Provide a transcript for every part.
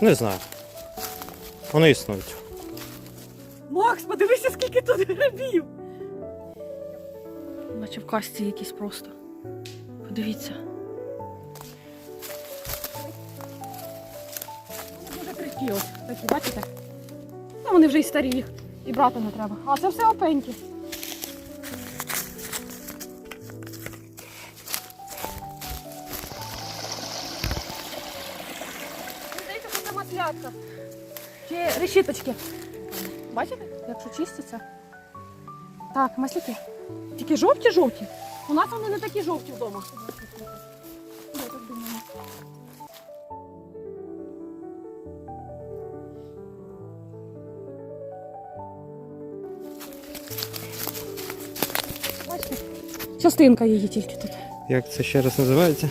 Не знаю. Вони існують. Макс, подивися, скільки тут грибів. Наче в касті якісь просто. Подивіться. Дуже крихкі ось такі, бачите? Ну, вони вже й старі їх. І брати не треба. А це все опеньки. Чи решіточки. Бачите, якщо чистяться? Так, масляки. Тільки жовті-жовті. У нас вони не такі жовті вдома. Бачите? Частинка її тільки тут. Як це ще раз називається?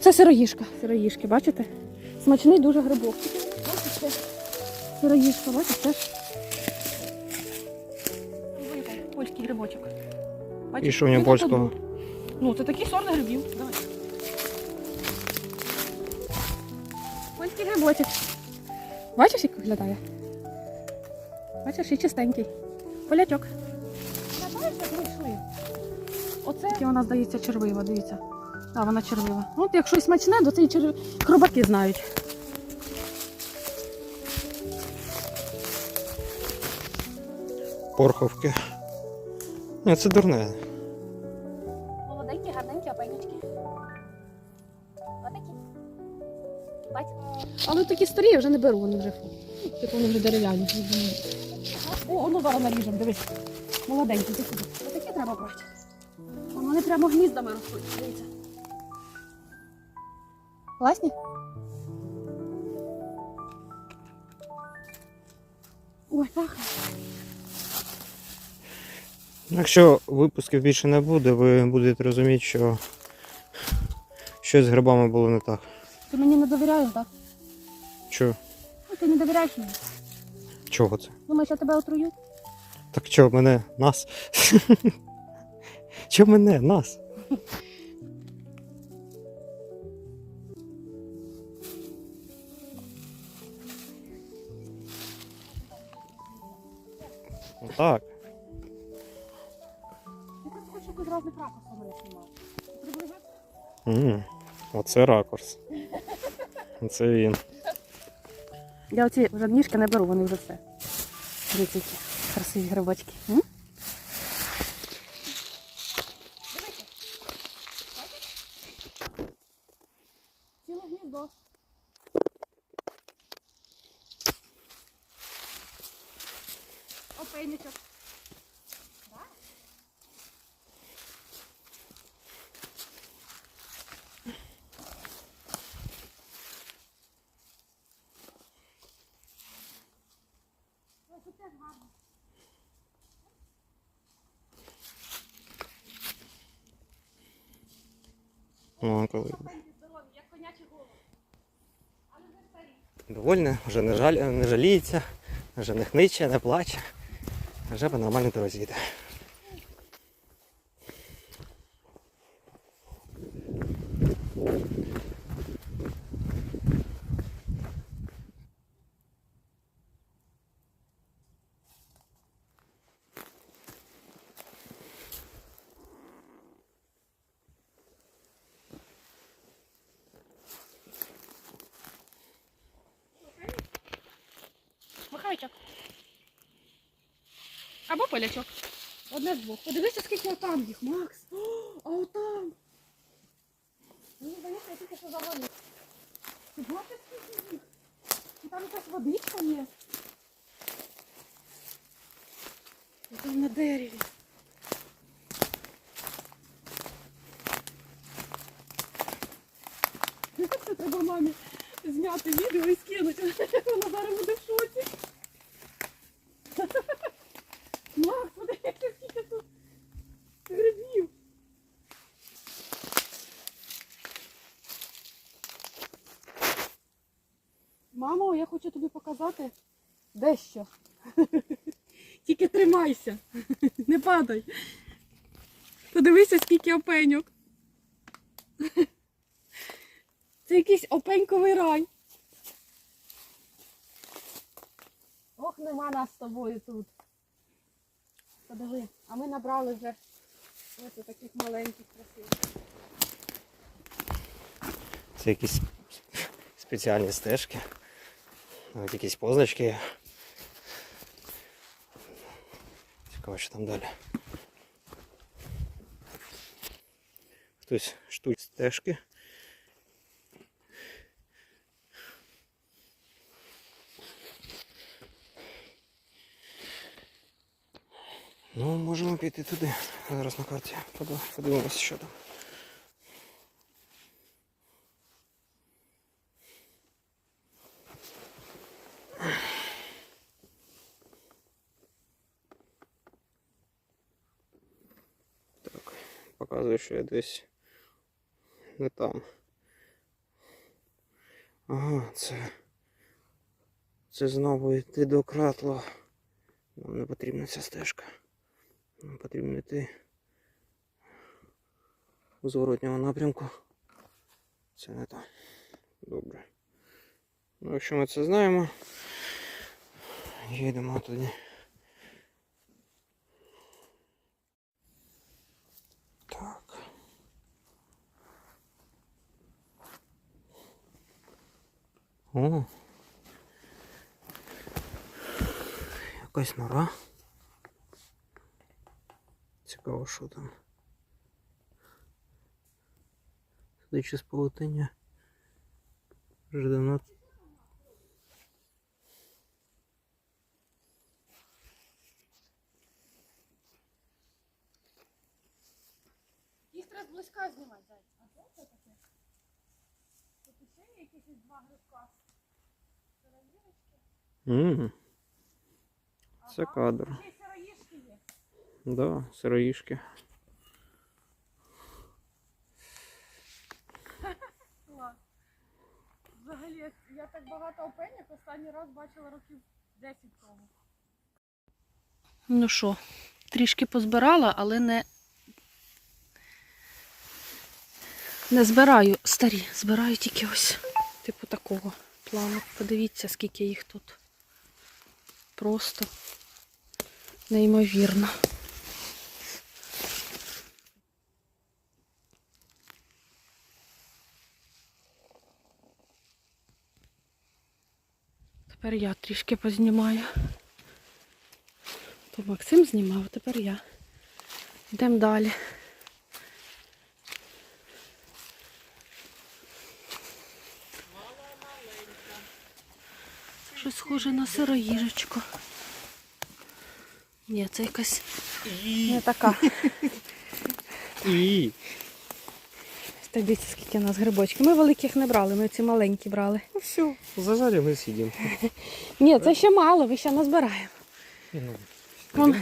Це сироїшка. Сироїшки, бачите? Смачний дуже грибок. Бачите? Сироїшка, бачите? Теж. Випав Польський грибочок. Бачите? І що в нього польського? Ну, це такий сорт грибів. Давай. Польський грибочок. Бачиш, як виглядає? Бачиш, і чистенький. Полячок. Оце і вона здається червива, дивіться. Так, вона червива. Ну, От якщо смачне, то це і черв... хробаки знають. Порховки. Ні, це дурне. Молоденькі, гарненькі опенючки. Отакі. Бать. Але такі старі я вже не беру, вони вже фу. Типу вони вже дерев'яні. О, ну зараз наріжемо, дивись. Молоденькі, ти сюди. Отакі треба брати. Вон Вони прямо гніздами ростуть, дивіться. Класні? Ой, пахне. Якщо випусків більше не буде, ви будете розуміти, що щось з грибами було не так. Ти мені не довіряєш, так? Чого? Ну, ти не довіряєш мені. Чого це? Думаєш, я тебе отрую? Так чого мене? Нас? Чого мене? Нас? Ну Оце ракурс. Це він. Я оці вже ніжки не беру, вони вже все. Дивіться, які красиві грибочки. О, коли. Вже старі. Довольна, вже не, жаль, не жаліється, вже не хниче, не плаче. Вже по нормальній дорозі йде. Полячок. Одне з двох. Подивися, скільки там їх, Макс. О, а отам. Мені здається, я тільки що завалив. Ти бачиш, скільки їх? І там якась водичка є. Там на дереві. Це треба мамі зняти відео і скинути. Вона зараз буде в шоці. Подивіться, скільки тут грибів. Мамо, я хочу тобі показати дещо. Тільки тримайся, не падай. Подивися, скільки опеньок. Це якийсь опеньковий рай. Ох, нема нас з тобою тут. Подиви, а ми набрали вже ось таких маленьких красивих. Це якісь спеціальні стежки. Навіть якісь позначки. Цікаво, що там далі. Хтось штуть стежки. Ну, можемо піти туди. Зараз на карті подивимося, що там. Так, показує, що я десь не там. Ага, це. Це знову йти до кратла. Нам не потрібна ця стежка. Потрібно йти у зворотньому напрямку. Це не там. Добре. Ну, якщо ми це знаємо, їдемо тоді. Так. О. Якась нора. Цікаво, що там. Судячи з павутиння. Вже давно. Їх треба зблизька знімати, зайця. А що це таке? Тут ще є якісь два грибка. Сироїжечки. Ммм, це Ага. кадр. Да, сироїшки. Взагалі, я так багато опеньок останній раз бачила років 10 тому. Ну що, трішки позбирала, але не, не збираю старі, збираю тільки ось, типу такого плану. Подивіться, скільки їх тут. Просто неймовірно. Тепер я трішки познімаю. То Максим знімав, тепер я. Йдемо далі. Щось схоже на сироїжечку. Ні, це якась не така. Та дивіться, скільки у нас грибочків. Ми великих не брали, ми ці маленькі брали. Ну все, зажарим ми сидим. Ні, це ще мало, ми ще назбираємо. Ну,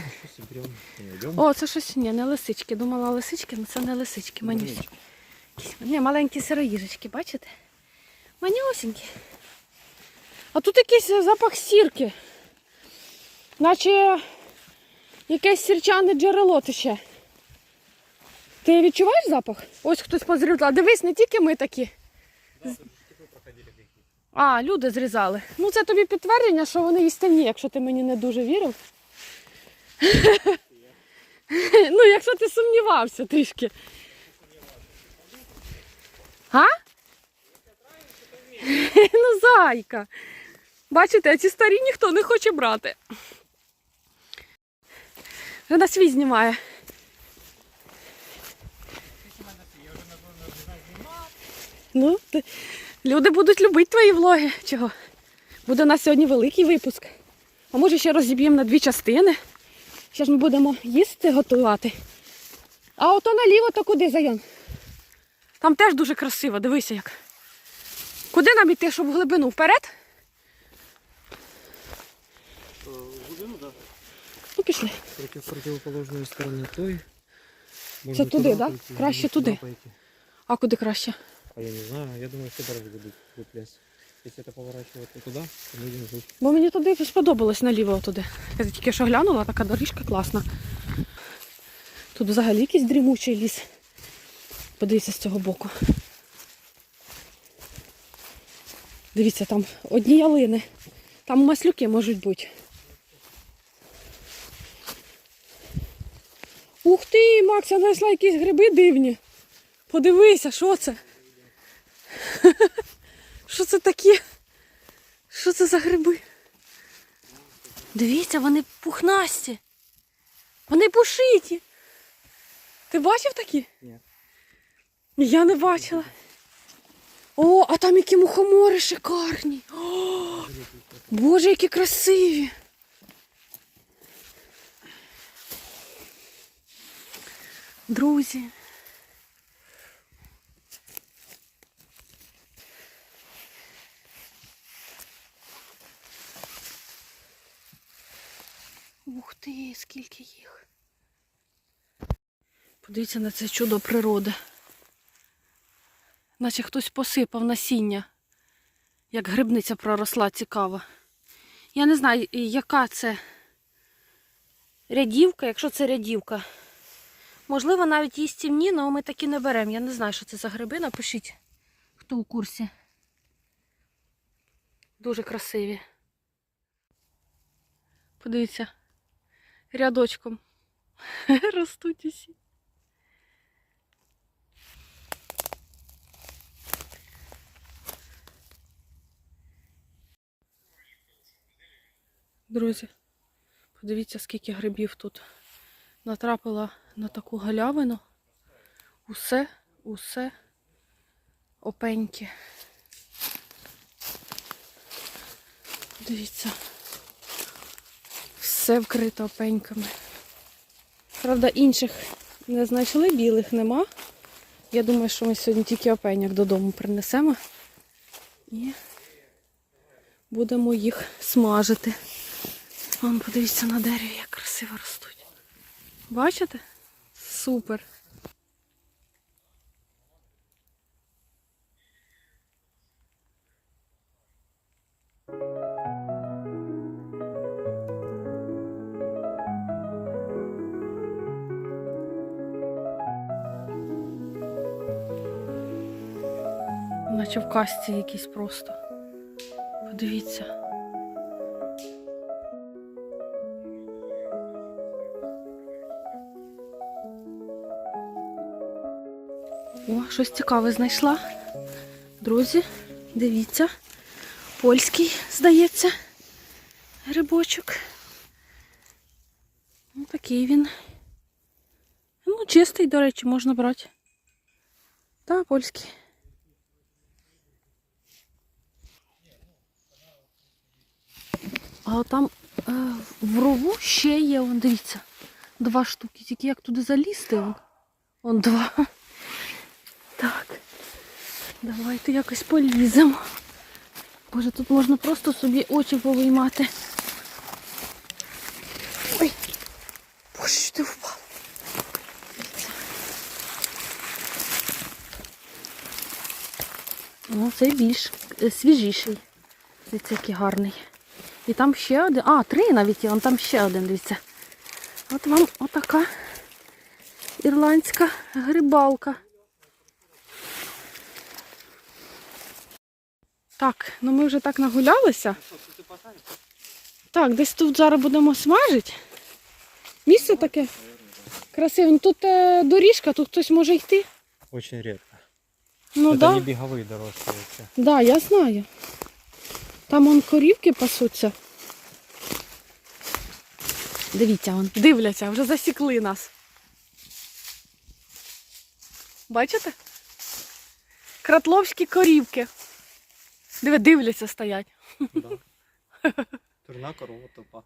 идем. О, це щось ні, не лисички. Думала лисички, але це не лисички, манюсі. Якісь- Ні, маленькі сироїжечки, бачите? Манюсенькі. А тут якийсь запах сірки. Наче якесь сірчане джерело ще. Ти відчуваєш запах? Ось хтось позрізав. Дивись, не тільки ми такі. А, люди зрізали. Ну це тобі підтвердження, що вони істинні, якщо ти мені не дуже вірив. ну, якщо ти сумнівався трішки. А? ну, зайка. Бачите, а ці старі ніхто не хоче брати. Вже на свій знімає. Ну, ти- люди будуть любити твої влоги. Чого? Буде у нас сьогодні великий випуск. А може ще розіб'ємо на дві частини. Ще ж ми будемо їсти готувати. А ото наліво, то куди Зайон? Там теж дуже красиво, дивися як. Куди нам іти, щоб в глибину? Вперед? Ну пішли. Против противоположной стороны той. Це туди, да? Краще туди. А куди краще? А я не знаю, я думаю, що дороги будуть випляс. Якщо це поворачувати туди, то люди ждуть. Бо мені туди сподобалось наліво туди. Я тільки що глянула, така доріжка класна. Тут взагалі якийсь дрімучий ліс. Подивіться з цього боку. Дивіться, там одні ялини. Там маслюки можуть бути. Ух ти, Макс, я знайшла якісь гриби дивні. Подивися, що це? Що це таке? Що це за гриби? Дивіться, вони пухнасті. Вони пушиті. Ти бачив такі? Ні. Я не бачила. О, а там які мухомори шикарні. О, Боже, які красиві. Друзі. Ух ти, скільки їх. Подивіться на це чудо природи. Наче хтось посипав насіння, як грибниця проросла цікаво. Я не знаю, яка це рядівка, якщо це рядівка. Можливо, навіть їстівні, але ми такі не беремо. Я не знаю, що це за гриби. Напишіть, хто у курсі. Дуже красиві. Подивіться, рядочком ростуть усі. Друзі, подивіться, скільки грибів тут натрапила на таку галявину. Усе, усе опеньке. Дивіться. Все вкрито опеньками. Правда, інших не знайшли, білих нема. Я думаю, що ми сьогодні тільки опеньок додому принесемо і будемо їх смажити. Вон, подивіться на дереві, як красиво ростуть. Бачите? Супер. Наче в касті якісь просто. Подивіться. О, щось цікаве знайшла. Друзі, дивіться. Польський, здається, грибочок. Ну, такий він. Ну, чистий, до речі, можна брати. Та, польський. А там е, в рову ще є, вон, дивіться, два штуки. Тільки як туди залізти? Вон, вон два. Так. Давайте якось поліземо. Боже, тут можна просто собі очі повиймати. Ой! Боже, що ти впав? Ну, цей більш е, свіжіший. Дивіться, який гарний. І там ще один. А, три навіть є, вон там ще один, дивіться. От вам отака ірландська грибалка. Так, ну ми вже так нагулялися. Так, десь тут зараз будемо смажити. Місце таке красиве. Ну, Тут е, доріжка, тут хтось може йти. Очень редко. Ну Это да. не беговые дорожки вообще. Да, я знаю. Там он корівки пасуться. Дивіться, вон, дивляться, вже засікли нас. Бачите? Кратловські корівки. Диви, дивляться стоять. Да. Турна корова тупа.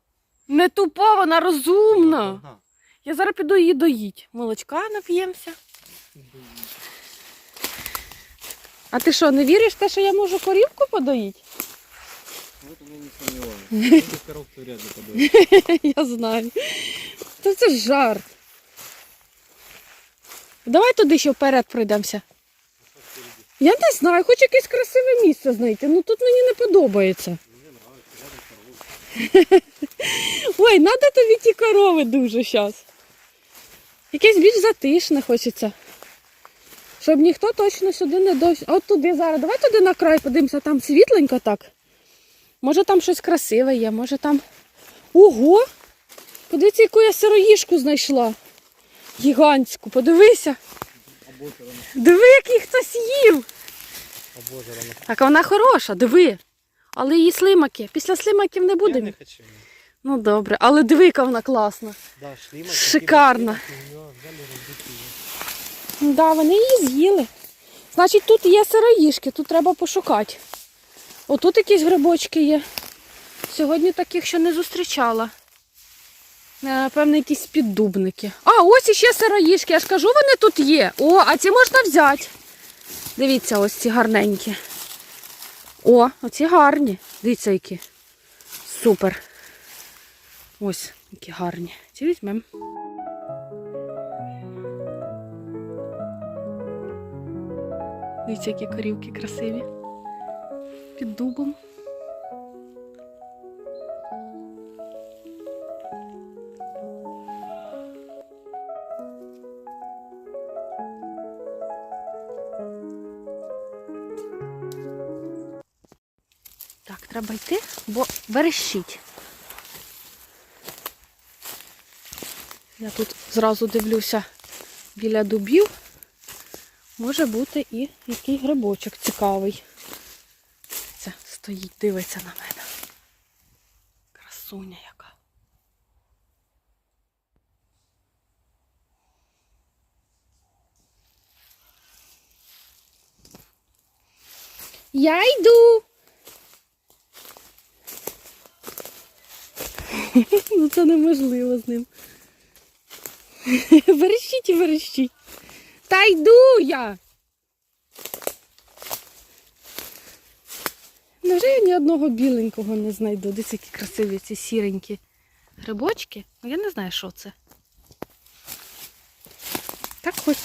Не тупа, вона розумна. Ага. Я зараз піду її доїть. Молочка нап'ємося. А ти що, не віриш в те, що я можу корівку подоїти? Я не сомневаюсь. Таких вряд ли подойдет. Я знаю. Та це ж жарт. Давай туди ще вперед пройдемося. Я не знаю, хочу якесь красиве місце знайти. Ну тут мені не подобається. Ой, треба тобі ті корови дуже зараз. Якесь більш затишне хочеться. Щоб ніхто точно сюди не дощ. От туди зараз. Давай туди на край подивимося, там світленько так. Може там щось красиве є, може там. Ого! Подивіться, яку я сироїшку знайшла. Гігантську, подивися. Диви, який хтось їв. Так вона хороша, диви. Але її слимаки. Після слимаків не Я буде. не хочу. Ну добре, але диви, яка вона класна. Да, шлімак. Шикарно. Взяли, розбити її. Ну Да, вони її з'їли. Значить, тут є сироїшки, тут треба пошукати. Отут якісь грибочки є. Сьогодні таких ще не зустрічала. Напевно, якісь піддубники. А, ось іще сироїшки. Я ж кажу, вони тут є. О, а ці можна взяти. Дивіться, ось ці гарненькі. О, оці гарні. Дивіться, які. Супер. Ось, які гарні. Ці візьмемо. Дивіться, які корівки красиві. Під дубом. Так, треба йти, бо верещить. Я тут зразу дивлюся біля дубів. Може бути і який грибочок цікавий. Стоїть, дивиться на мене. Красуня яка. Я йду. Ну це неможливо з ним. Верещіть і верещіть. Та йду я. Невже я ні одного біленького не знайду? Дивіться, які красиві ці сіренькі грибочки. Ну я не знаю, що це. Так хоч...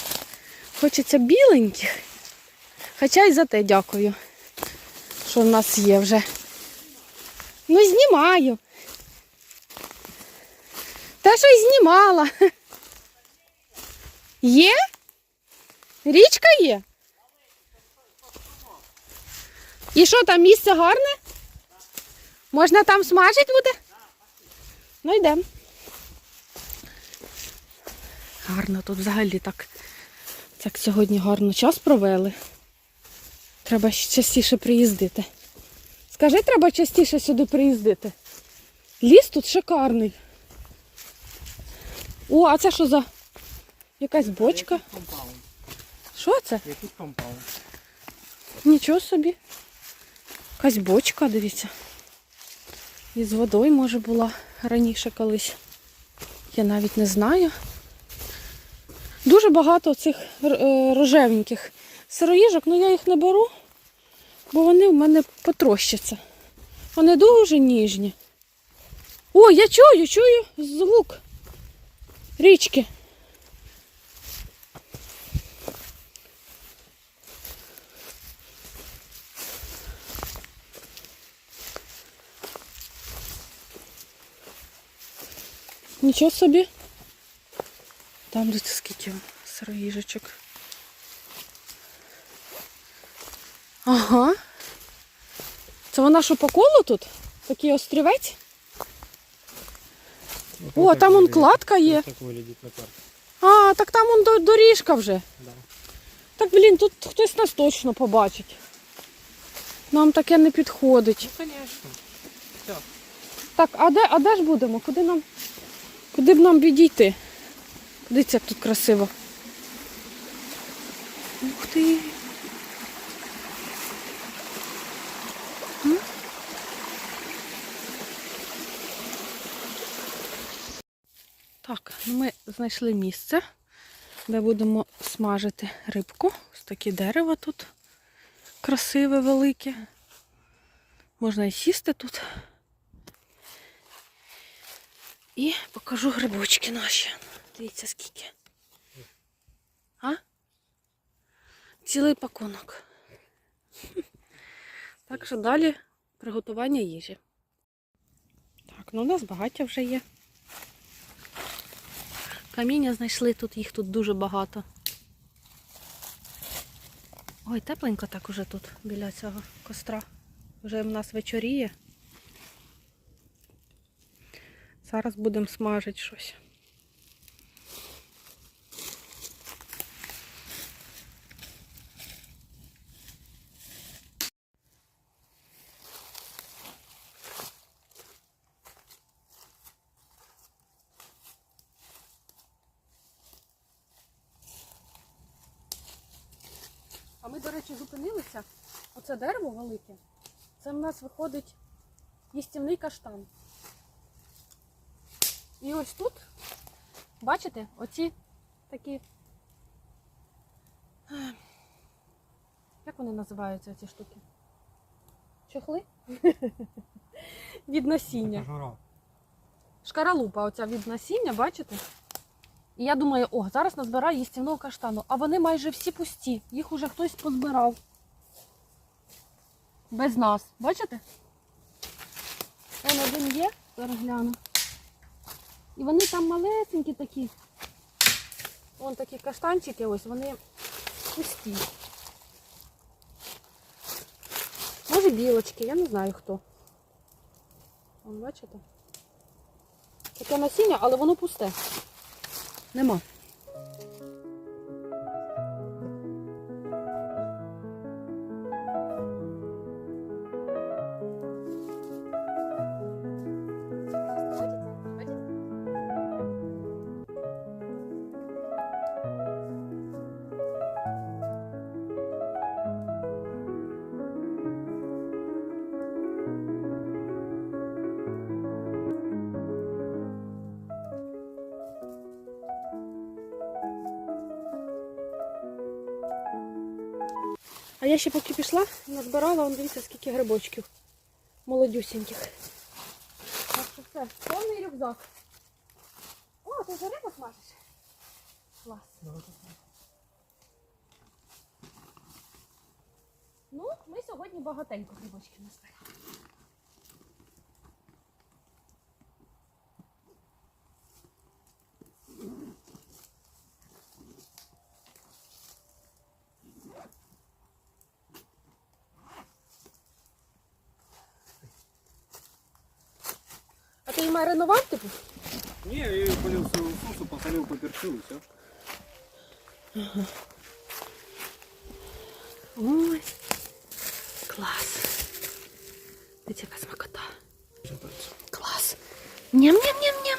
хочеться біленьких. Хоча й за те дякую, що в нас є вже. Ну, знімаю. Та що й знімала. Є? Річка є? І що там місце гарне? Можна там смажити буде? Ну йдемо. Гарно тут взагалі так. Так сьогодні гарно час провели. Треба частіше приїздити. Скажи, треба частіше сюди приїздити. Ліс тут шикарний. О, а це що за якась бочка? Що це? Якийсь компаунд. Нічого собі. Якась бочка, дивіться. Із водою, може, була раніше колись. Я навіть не знаю. Дуже багато цих е, рожевеньких сироїжок, але я їх не беру, бо вони в мене потрощаться. Вони дуже ніжні. О, я чую, чую звук річки. Нічого собі. Там десь скільки сироїжечок. Ага. Це вона що по колу тут? Такий острівець? О, там он кладка є. Так виглядить на карті. А, так там он доріжка вже. Да. Так, блін, тут хтось нас точно побачить. Нам таке не підходить. Ну, звісно. Так, а де, а де ж будемо? Куди нам? Куди б нам відійти? Дивіться, як тут красиво. Ух ти. Так, ну ми знайшли місце, де будемо смажити рибку. Ось таке дерево тут красиве, велике. Можна і сісти тут. І покажу грибочки наші. Дивіться скільки. А? Цілий пакунок. Так що далі приготування їжі. Так, ну у нас багаття вже є. Каміння знайшли тут, їх тут дуже багато. Ой, тепленько так уже тут біля цього костра. Вже в нас вечоріє. Зараз будемо смажити щось. А ми, до речі, зупинилися. Оце дерево велике. Це в нас виходить їстівний каштан. І ось тут, бачите, оці такі. Як вони називаються ці штуки? Чохли? Від насіння. Шкаралупа оця від насіння, бачите? І я думаю, о, зараз назбираю їстівного каштану. А вони майже всі пусті. Їх уже хтось позбирав. Без нас. Бачите? Вон один є, зараз гляну. І вони там малесенькі такі. Вон такі каштанчики, ось вони пусті. Може білочки, я не знаю хто. Вон, бачите? Таке насіння, але воно пусте. Нема. А я ще поки пішла, назбирала, он дивіться, скільки грибочків. Молодюсіньких. Так що все, повний рюкзак. О, ти вже рибу смажеш. Клас. Ну, ми сьогодні багатенько грибочки назбирали. ти її маринував, типу? Не, я ее полил в свою соусу, посолил, поперчил и все. Ой. Клас. Дивіться, яка смакота. Клас. Ням-ням-ням-ням.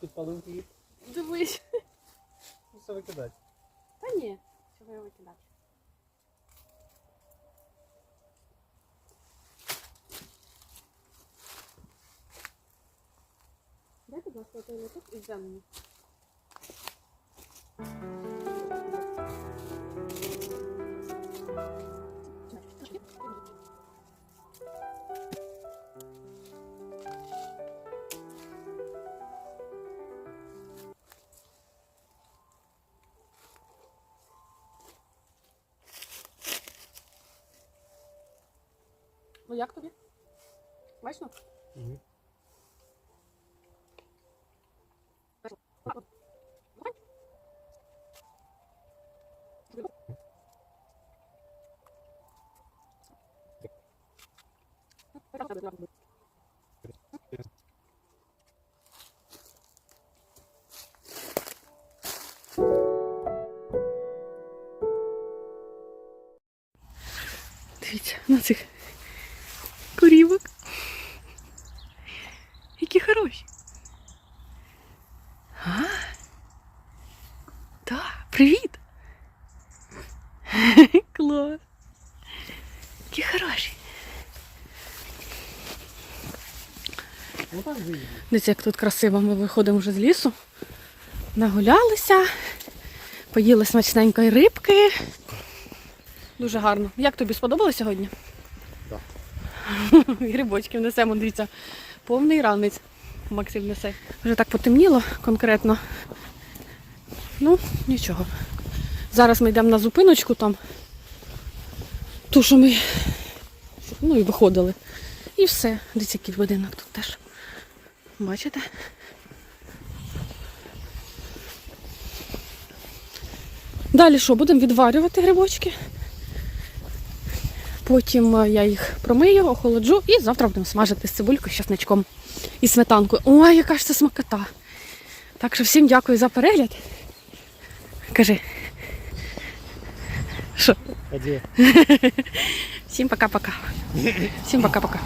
Тут подумки есть. Дивись. Ну, все выкидать. Та ні, чого його викидати. Дайте, будь ласка, той лоток із зелені. Ну Як тобі? Бачно? Мгм. Дивіться, Дивіться, як тут красиво. Ми виходимо вже з лісу. Нагулялися, поїли смачненької рибки. Дуже гарно. Як тобі сподобалось сьогодні? Так. Грибочків несемо, дивіться. Повний ранець. Максим несе. Вже так потемніло конкретно. Ну, нічого. Зараз ми йдемо на зупиночку там. Ту, що ми ну і виходили. І все. Дивіться, який будинок тут теж. Бачите? Далі що, будемо відварювати грибочки. Потім е, я їх промию, охолоджу і завтра будемо смажити з цибулькою, з часничком і сметанкою. Ой, яка ж це смакота! Так що всім дякую за перегляд. Кажи. Що? Всім пока-пока. Всім пока-пока.